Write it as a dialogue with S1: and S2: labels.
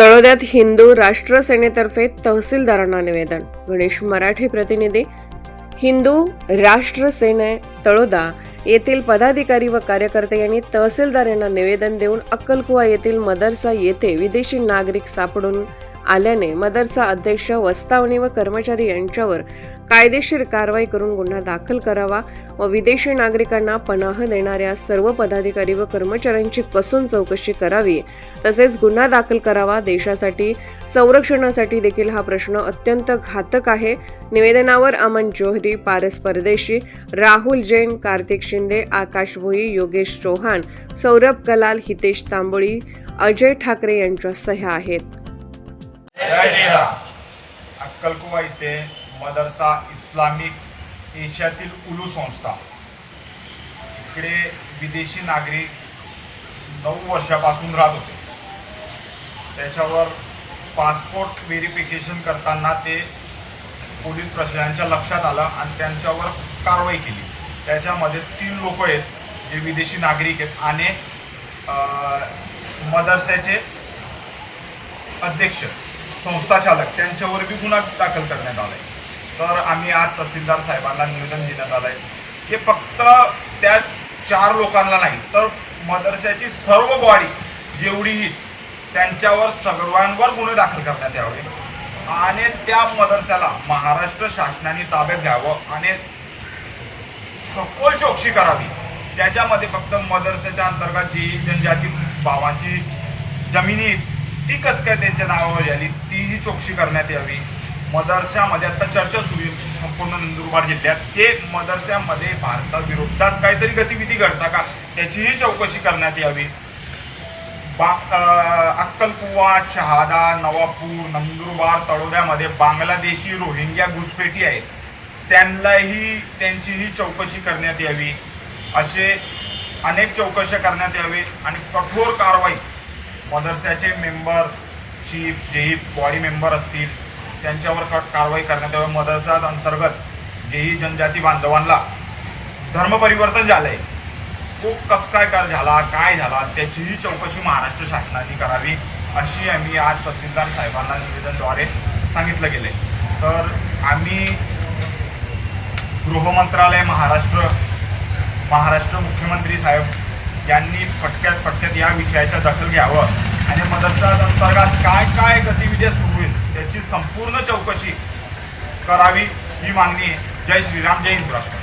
S1: तळोद्यात हिंदू राष्ट्र सेनेतर्फे तहसीलदारांना निवेदन. गणेश मराठे प्रतिनिधी हिंदू राष्ट्र सेने तळोदा येथील पदाधिकारी व कार्यकर्ते यांनी तहसीलदार यांना निवेदन देऊन अक्कलकुवा येथील मदरसा येथे विदेशी नागरिक सापडून आल्याने मदरचा अध्यक्ष वस्तावणी व कर्मचारी यांच्यावर कायदेशीर कारवाई करून गुन्हा दाखल करावा व विदेशी नागरिकांना पनाह देणाऱ्या सर्व पदाधिकारी व कर्मचाऱ्यांची कसून चौकशी करावी तसेच गुन्हा दाखल करावा. देशासाठी संरक्षणासाठी देखील हा प्रश्न अत्यंत घातक आहे. निवेदनावर अमन जोहरी पारस परदेशी राहुल जैन कार्तिक शिंदे आकाश भोई योगेश चौहान सौरभ कलाल हितेश तांबोळी अजय ठाकरे यांच्या सह्या आहेत.
S2: अक्कलकुवा इथे मदरसा इस्लामिक एशियातील उलू संस्था. इकडे विदेशी नागरिक नऊ वर्षापासून राहत होते. त्याच्यावर पासपोर्ट व्हेरिफिकेशन करताना ते पोलीस प्रशासनाच्या लक्षात आलं आणि त्यांच्यावर कारवाई केली. त्याच्यामध्ये तीन लोक आहेत जे विदेशी नागरिक आहेत आणि अं, मदरसाचे अध्यक्ष. संस्थाचालक त्यांच्यावर बी गुन्हा दाखल करण्यात आलाय. तर आम्ही आज तहसीलदार साहेबांना निवेदन देण्यात आलंय. की फक्त त्या चार लोकांना नाही तर मदरसाची सर्व बॉडी जेवढीही त्यांच्यावर सर्वांवर गुन्हे दाखल करण्यात यावे आणि त्या मदरसाला महाराष्ट्र शासनाने ताब्यात घ्यावं आणि सखोल चौकशी करावी. त्याच्यामध्ये फक्त मदरसाच्या अंतर्गत जी जनजाती भावांची जमिनी ती कस काय त्यांच्या नावावर झाली तीही चौकशी करण्यात यावी मदरशामध्ये आता चर्चा सुरू आहे. संपूर्ण नंदुरबार जिल्ह्यात ते मदरशामध्ये भारताविरोधात काहीतरी गतिविधी घडता का? त्याचीही चौकशी करण्यात यावी. बा अक्कलकुवा शहादा नवापूर नंदुरबार तळोद्यामध्ये बांगलादेशी रोहिंग्या घुसपेटी आहेत. त्यांनाही त्यांचीही चौकशी करण्यात यावी. असे अनेक चौकशा करण्यात यावे आणि कठोर कारवाई मदरसाचे मेंबर चीफ जेही बॉडी मेंबर असतील त्यांच्यावर क- कारवाई करण्यात यावी? मदरसा अंतर्गत जेही जनजाती बांधवांना धर्मपरिवर्तन झालंय. तो कस काय कर झाला काय झाला त्याचीही चौकशी महाराष्ट्र शासनाने करावी अशी आम्ही आज तहसीलदार साहेबांना निवेदनद्वारे सांगितलं गेले तर आम्ही गृहमंत्रालय महाराष्ट्र महाराष्ट्र मुख्यमंत्री साहेब यांनी फटक्यात फटक्यात या विषयाच्या दखल घ्यावं आणि मदरसा अंतर्गत काय काय गतिविधी सुरू आहेत त्याची संपूर्ण चौकशी करावी ही मागणी आहे. जय श्रीराम जय हिंद राष्ट्र